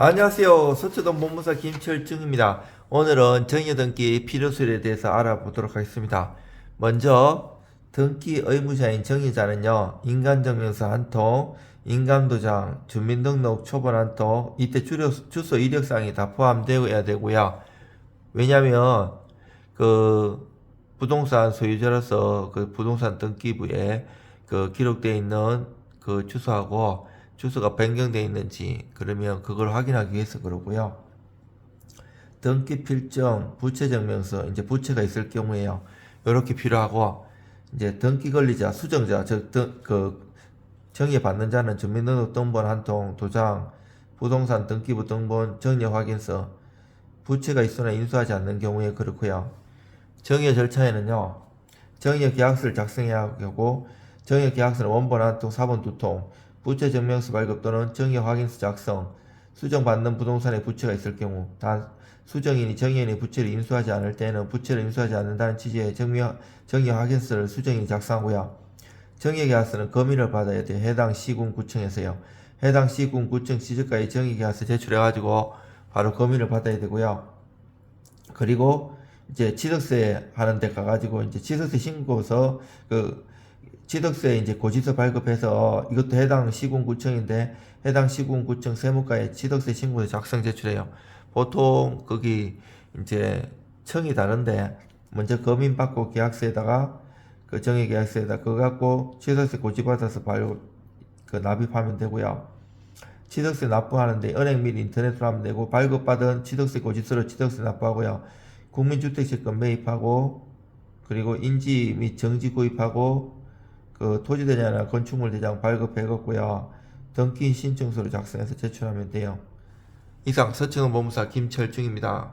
안녕하세요. 서초동 본무사 김철중입니다. 오늘은 정여등기 필요수에 대해서 알아보도록 하겠습니다. 먼저 등기 의무자인 정의자는요. 인간증명서 한 통, 인감도장, 주민등록 초본 한 통, 이때 주려, 주소 이력사항이 다 포함되어야 되고요. 왜냐하면 그 부동산 소유자로서 그 부동산 등기부에 그 기록되어 있는 그 주소하고 주소가 변경되어 있는지 그러면 그걸 확인하기 위해서 그러고요. 등기 필정, 부채 증명서 이제 부채가 있을 경우에요. 이렇게 필요하고 이제 등기 권리자, 수정자, 즉 그 정의 받는 자는 주민등록 등본 한 통, 도장, 부동산 등기부 등본, 정의 확인서, 부채가 있으나 인수하지 않는 경우에 그렇고요. 정의 절차에는요. 정의 계약서를 작성해야 하고 정의 계약서는 원본 한 통, 사본 두 통, 부채 증명서 발급 또는 정의 확인서 작성, 수정받는 부동산에 부채가 있을 경우, 단 수정인이 정의인의 부채를 인수하지 않을 때에는 부채를 인수하지 않는다는 취지의 정의, 정의 확인서를 수정인이 작성하고요. 정의 계약서는 검의를 받아야 돼 해당 시군 구청에서요. 해당 시군 구청 지적과의 정의 계약서 제출해가지고 바로 검의를 받아야 되고요. 그리고 이제 취득세 하는 데 가가지고 이제 취득세 신고서 그 취득세 이제 고지서 발급해서 이것도 해당 시군구청인데 해당 시군구청 세무과에 취득세 신고서 작성 제출해요. 보통 거기 이제 청이 다른데 먼저 검인 받고 계약서에다가 그 정의 계약서에다 그거 갖고 취득세 고지 받아서 바로 그 납입하면 되고요. 취득세 납부하는데 은행 및 인터넷으로 하면 되고 발급받은 취득세 고지서로 취득세 납부하고요. 국민주택채권 매입하고 그리고 인지 및 정지 구입하고 그 토지대장이나 건축물 대장 발급해갖고요. 등기 신청서를 작성해서 제출하면 돼요. 이상 서청은 법무사 김철중입니다.